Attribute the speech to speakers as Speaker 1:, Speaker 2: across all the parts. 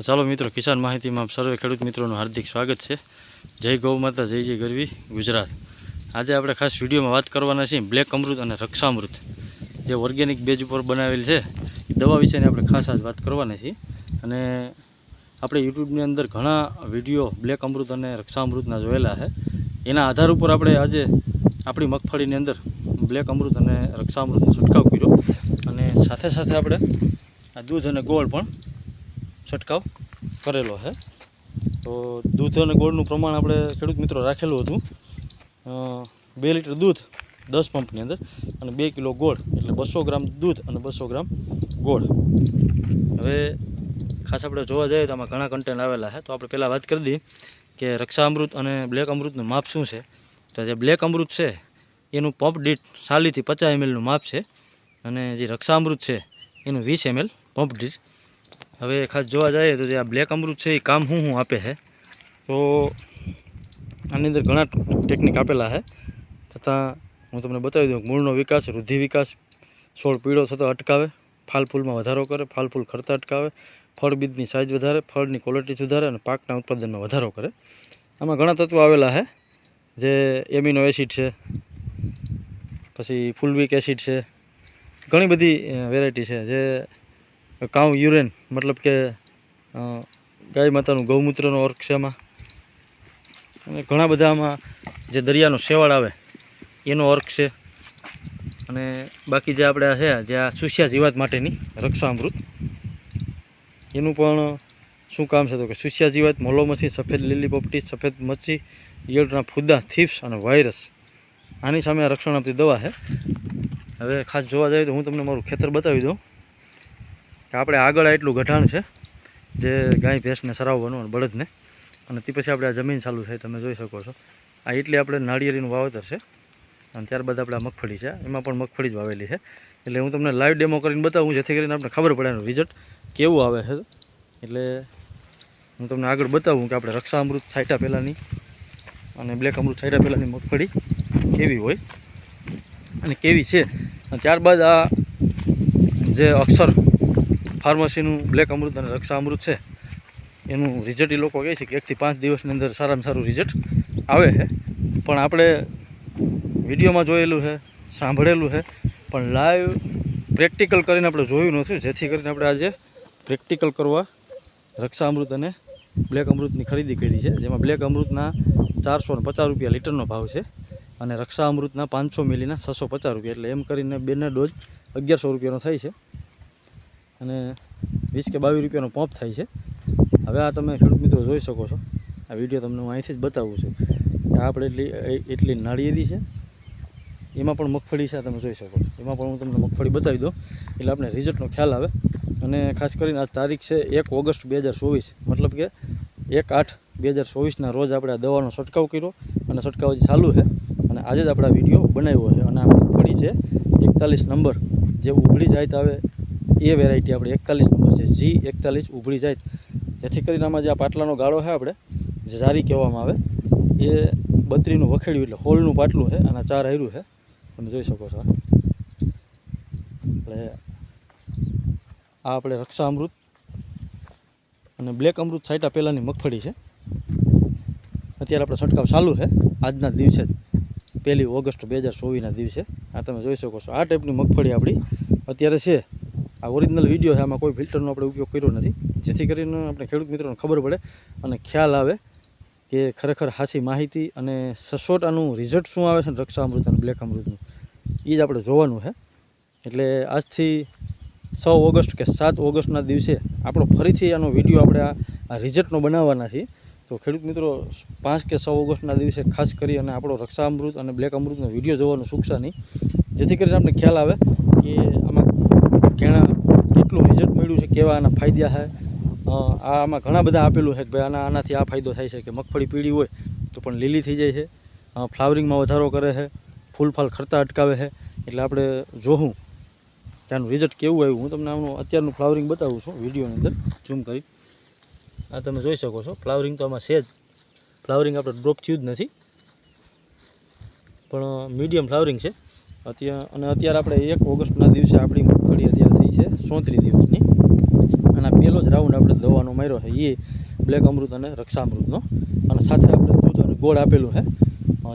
Speaker 1: તો ચાલો મિત્રો, કિસાન માહિતીમાં સર્વે ખેડૂત મિત્રોનું હાર્દિક સ્વાગત છે. જય ગૌ માતા, જય જય ગરવી, ગુજરાત. આજે આપણે ખાસ વિડીયોમાં વાત કરવાના છીએ બ્લેક અમૃત અને રક્ષામૃત. જે ઓર્ગેનિક બેજ ઉપર બનાવેલ છે, એ દવા વિશેની આપણે ખાસ આજ વાત કરવાના છીએ. અને આપણે યુટ્યુબની અંદર ઘણા વીડિયો બ્લેક અમૃત અને રક્ષામૃતના જોયેલા છે. એના આધાર ઉપર આપણે આજે આપણી મગફળીની અંદર બ્લેક અમૃત અને રક્ષામૃતનો છંટકાવ કર્યો. અને સાથે સાથે આપણે આ દૂધ અને ગોળ પણ છંટકાવ કરેલો છે. તો દૂધ અને ગોળનું પ્રમાણ આપણે ખેડૂત મિત્રો રાખેલું હતું. બે લીટર દૂધ દસ પંપની અંદર અને બે કિલો ગોળ, એટલે બસો ગ્રામ દૂધ અને બસો ગ્રામ ગોળ. હવે ખાસ આપણે જોવા જઈએ તો આમાં ઘણા કન્ટેન્ટ આવેલા છે. તો આપણે પહેલાં વાત કરી દઈએ કે રક્ષા અમૃત અને બ્લેક અમૃતનું માપ શું છે. તો જે બ્લેક અમૃત છે, એનું પંપ દીઠ સાલીથી પચાસ એમએલનું માપ છે. અને જે રક્ષા અમૃત છે, એનું વીસ એમએલ પંપ દીઠ હવે ખાસ જોવા જઈએ તો જે આ બ્લેક અમૃત છે એ કામ શું શું આપે છે તો આની અંદર ઘણા ટેકનિક આપેલા છે છતાં હું તમને બતાવી દઉં, મૂળનો વિકાસ, વૃદ્ધિ વિકાસ, છોડ પીળો થતો અટકાવે, ફાલ ફૂલમાં વધારો કરે, ફાલ ફૂલ ખરતા અટકાવે, ફળ બીજની સાઇઝ વધારે, ફળની ક્વોલિટી સુધારે અને પાકના ઉત્પાદનમાં વધારો કરે. આમાં ઘણા તત્વો આવેલા છે જે એમિનો એસિડ છે, પછી ફૂલવિક એસિડ છે, ઘણી બધી વેરાયટી છે, જે કાઉ યુરેન, મતલબ કે ગાય માતાનું ગૌમૂત્રનો અર્ક છે એમાં અને ઘણા બધામાં જે દરિયાનો શેવાળ આવે, એનો અર્ક છે. અને બાકી જે આપણે છે, જે આ સુસ્યા જીવાત માટેની રક્ષામૃત, એનું પણ શું કામ છે તો કે સુસ્યા જીવાત, મોલોમસી, સફેદ લીલી પોપટી, સફેદ મચ્છી, ઈયળના ફૂદા, થીપ્સ અને વાયરસ. આની સામે રક્ષણ આપતી દવા છે. હવે ખાસ જોવા જઈએ તો હું તમને મારું ખેતર બતાવી દઉં. આપણે આગળ એટલું ગઢાણ છે, જે ગાય ભેંસને સરાવવાનું અને બળદને. અને તે પછી આપણે આ જમીન ચાલુ થાય, તમે જોઈ શકો છો. આ એટલી આપણે નાળિયેરીનું વાવેતર છે. અને ત્યારબાદ આપણે આ મગફળી છે. એમાં પણ મગફળી જ વાવેલી છે. એટલે હું તમને લાઈવ ડેમો કરીને બતાવું, જેથી કરીને આપણે ખબર પડે એનું રિઝલ્ટ કેવું આવે છે. એટલે હું તમને આગળ બતાવું કે આપણે રક્ષા અમૃત છાંટ્યા પહેલાંની અને બ્લેક અમૃત છાંટ્યા પહેલાંની મગફળી કેવી હોય અને કેવી છે. અને ત્યારબાદ આ જે અક્ષર ફાર્મસીનું બ્લેક અમૃત અને રક્ષા અમૃત છે. એનું રિઝલ્ટ એ લોકો કહે છે કે એકથી પાંચ દિવસની અંદર સારામાં સારું રિઝલ્ટ આવે છે. પણ આપણે વિડીયોમાં જોયેલું છે, સાંભળેલું છે, પણ લાઈવ પ્રેક્ટિકલ કરીને આપણે જોયું નથી. જેથી કરીને આપણે આજે પ્રેક્ટિકલ કરવા રક્ષા અમૃત અને બ્લેક અમૃતની ખરીદી કરી છે. જેમાં બ્લેક અમૃતના ચારસો ને પચાસ રૂપિયા લીટરનો ભાવ છે અને રક્ષા અમૃતના પાંચસો મિલીના છસો પચાસ રૂપિયા. એટલે એમ કરીને બેને ડોઝ અગિયારસો રૂપિયાનો થાય છે. અને વીસ કે બાવીસ રૂપિયાનો પંપ થાય છે. હવે આ તમે ખેડૂત મિત્રો જોઈ શકો છો. આ વીડિયો તમને હું અહીંથી જ બતાવું છું કે આપણે એટલી એટલી નાળિયેરી છે. એમાં પણ મગફળી છે તમે જોઈ શકો છો. એમાં પણ હું તમને મગફળી બતાવી દઉં. એટલે આપણે રિઝલ્ટનો ખ્યાલ આવે. અને ખાસ કરીને આ તારીખ છે એક ઓગસ્ટ બે હજાર ચોવીસ. મતલબ કે એક આઠ બે હજાર ચોવીસના રોજ આપણે આ દવાનો છંટકાવ કર્યો. અને છંટકાવ હજી ચાલુ છે. અને આજે જ આપણે આ વીડિયો બનાવ્યો છે. અને આ મગફળી છે એકતાલીસ નંબર. જે ઉઘડી જાય તો આવે એ વેરાયટી આપણે એકતાલીસ નંબર છે. જી એકતાલીસ ઉભળી જાય. જેથી કરીને આમાં જે આ પાટલાનો ગાળો છે આપણે, જે જારી કહેવામાં આવે, એ બત્રીનું વખેડ્યું એટલે હોલનું પાટલું છે અને ચાર હાર્યું છે. તમે જોઈ શકો છો. એટલે આ આપણે રક્ષા અમૃત અને બ્લેક અમૃત સાઈટા પહેલાંની મગફળી છે. અત્યારે આપણે છંટકાવ ચાલુ છે. આજના દિવસે જ. પહેલી ઓગસ્ટ બે હજાર ચોવીસના દિવસે. આ તમે જોઈ શકો છો. આ ટાઈપની મગફળી આપણી અત્યારે છે. આ ઓરિજિનલ વીડિયો છે, આમાં કોઈ ફિલ્ટરનો આપણે ઉપયોગ કર્યો નથી. જેથી કરીને આપણે ખેડૂત મિત્રોને ખબર પડે અને ખ્યાલ આવે કે ખરેખર હાસી માહિતી અને સચોટ આનું રિઝલ્ટ શું આવે છે રક્ષા અમૃત અને બ્લેક અમૃતનું. એ જ આપણે જોવાનું છે. એટલે આજથી છ ઓગસ્ટ કે સાત ઓગસ્ટના દિવસે આપણો ફરીથી આનો વીડિયો આપણે આ આ રિઝલ્ટનો બનાવવાના છીએ. તો ખેડૂત મિત્રો, પાંચ કે છ ઓગસ્ટના દિવસે ખાસ કરી અને આપણો રક્ષા અમૃત અને બ્લેક અમૃતનો વીડિયો જોવાનું ચૂકશા નહીં. જેથી કરીને આપણે ખ્યાલ આવે કે ઘણા કેટલું રિઝલ્ટ મળ્યું છે, કેવા આના ફાયદા છે? આમાં ઘણા બધા આપેલું છે કે ભાઈ આના આનાથી આ ફાયદો થાય છે કે મગફળી પીળી હોય તો પણ લીલી થઈ જાય છે. ફ્લાવરિંગમાં વધારો કરે છે ફૂલફાલ ખરતા અટકાવે છે. એટલે આપણે જોઉં ત્યાંનું રિઝલ્ટ કેવું આવ્યું. હું તમને આમનું અત્યારનું ફ્લાવરિંગ બતાવું છું, વિડીયોની અંદર ઝૂમ કરી. આ તમે જોઈ શકો છો, ફ્લાવરિંગ તો આમાં છે જ. ફ્લાવરિંગ આપણે ડ્રોપ થયું જ નથી. પણ મીડિયમ ફ્લાવરિંગ છે. અત્યારે અને અત્યારે આપણે એક ઓગસ્ટના દિવસે આપણી મગફળી અત્યારે છે સોત્રીસ દિવસની. અને પહેલો જ રાઉન્ડ આપણે દવાનો માર્યો છે એ બ્લેક અમૃત અને રક્ષામૃતનો. અને સાથે આપણે દૂધ અને ગોળ આપેલું છે.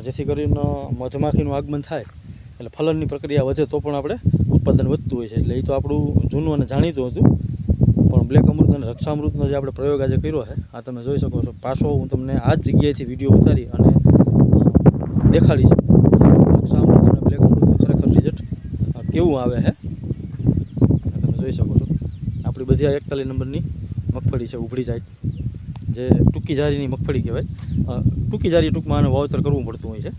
Speaker 1: જેથી કરીને મધમાખીનું આગમન થાય, એટલે ફલનની પ્રક્રિયા વધે તો પણ આપણે ઉત્પાદન વધતું હોય છે. એટલે એ તો આપણું જૂનું અને જાણીતું હતું. પણ બ્લેક અમૃત અને રક્ષામૃતનો જે આપણે પ્રયોગ આજે કર્યો છે, આ તમે જોઈ શકો છો. પાછો હું તમને આ જ જગ્યાએથી વીડિયો ઉતારી અને દેખાડીશ રક્ષામૃત અને બ્લેક અમૃતનું ખરેખર રિઝલ્ટ કેવું આવે છે આ તમે જોઈ શકો છો આપણી બધી આ એકતાલીસ નંબરની મગફળી છે ઉભળી જાય. જે ટૂંકી જારીની મગફળી કહેવાય. ટૂંકી જારી ટૂંકમાં આને વાવતર કરવું પડતું હોય છે.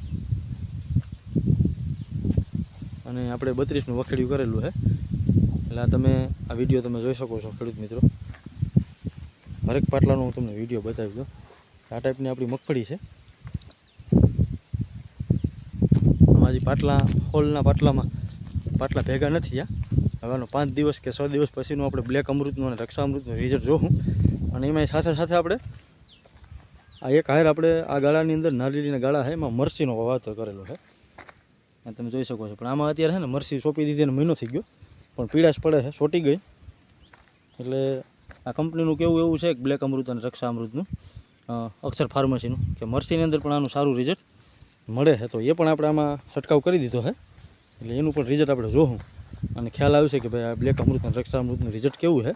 Speaker 1: અને આપણે બત્રીસનું વખેડ્યું કરેલું છે. એટલે આ તમે, આ વીડિયો તમે જોઈ શકો છો, ખેડૂત મિત્રો. હરેક પાટલાનો હું તમને વીડિયો બતાવી દઉં. આ ટાઈપની આપણી મગફળી છે. આમાં પાટલા, હોલના પાટલામાં પાટલા ભેગા નથી આ હવેનો પાંચ દિવસ કે છ દિવસ પછીનું આપણે બ્લેક અમૃતનું અને રક્ષા અમૃતનું રિઝલ્ટ જોઉં અને એમાં સાથે સાથે આપણે આ એક હાયર આપણે આ ગાળાની અંદર નારિયેળીના ગાળા છે, એમાં મરસીનો વાવતર કરેલો છે. તમે જોઈ શકો છો. પણ આમાં અત્યારે છે ને મરસી સોંપી દીધી અને મહિનો થઈ ગયો. પણ પીડાશ પડે છે, સોટી ગઈ. એટલે આ કંપનીનું કેવું એવું છે બ્લેક અમૃત અને રક્ષા અમૃતનું અક્ષર ફાર્મસીનું, કે મરસીની અંદર પણ આનું સારું રિઝલ્ટ મળે છે. તો એ પણ આપણે આમાં છંટકાવ કરી દીધો છે. એટલે એનું પણ રિઝલ્ટ આપણે જોવું અને ખ્યાલ આવશે કે ભાઈ આ બ્લેક અમૃત અને રક્ષા અમૃતનું રિઝલ્ટ કેવું છે?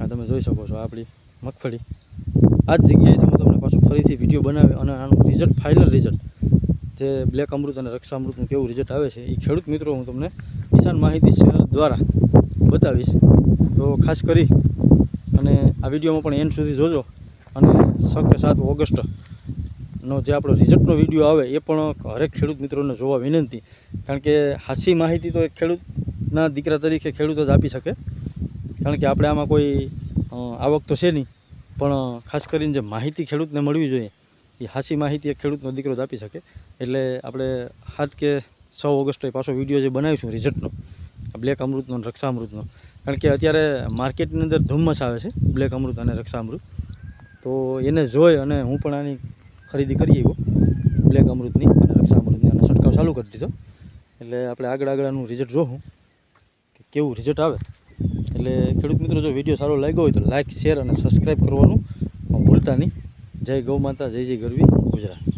Speaker 1: આ તમે જોઈ શકો છો આપણી મગફળી. આ જ જગ્યાએથી હું તમને પાછું ફરીથી વીડિયો બનાવી અને આનું રિઝલ્ટ ફાઇનલ રિઝલ્ટ જે બ્લેક અમૃત અને રક્ષા અમૃતનું કેવું રિઝલ્ટ આવે છે, એ ખેડૂત મિત્રો હું તમને કિસાન માહિતી ચેનલ દ્વારા બતાવીશ. તો ખાસ કરી અને આ વિડીયોમાં પણ એન્ડ સુધી જોજો અને છ સાત ઓગસ્ટનો જે આપણો રિઝલ્ટનો વીડિયો આવે એ પણ હરેક ખેડૂત મિત્રોને જોવા વિનંતી. કારણ કે હાસી માહિતી તો એક ખેડૂતના દીકરા તરીકે ખેડૂત જ આપી શકે. કારણ કે આપણે આમાં કોઈ આવક તો છે નહીં. પણ, ખાસ કરીને જે માહિતી ખેડૂતને મળવી જોઈએ, એ હાસી માહિતી એક ખેડૂતનો દીકરો જ આપી શકે. એટલે આપણે સાત કે છ ઓગસ્ટે પાછો વીડિયો જે બનાવીશું રિઝલ્ટનો બ્લેક અમૃતનો અને રક્ષા અમૃતનો કારણ કે અત્યારે માર્કેટની અંદર ધુમ્મસ આવે છે, બ્લેક અમૃત અને રક્ષા અમૃત તો એને જોઈ અને હું પણ આની ખરીદી કરી આવ્યો બ્લેક અમૃતની અને રક્ષા અમૃતની અને છંટકાવ ચાલુ કરી દીધો. એટલે આપણે આગળ આગળનું રિઝલ્ટ જોઉં કે કેવું રિઝલ્ટ આવે. એટલે ખેડૂત મિત્રો, જો વીડિયો સારો લાગ્યો હોય તો લાઇક શેર અને સબસ્ક્રાઈબ કરવાનું ભૂલતા નહીં. જય ગૌ માતા, જય જય ગરવી ગુજરાત.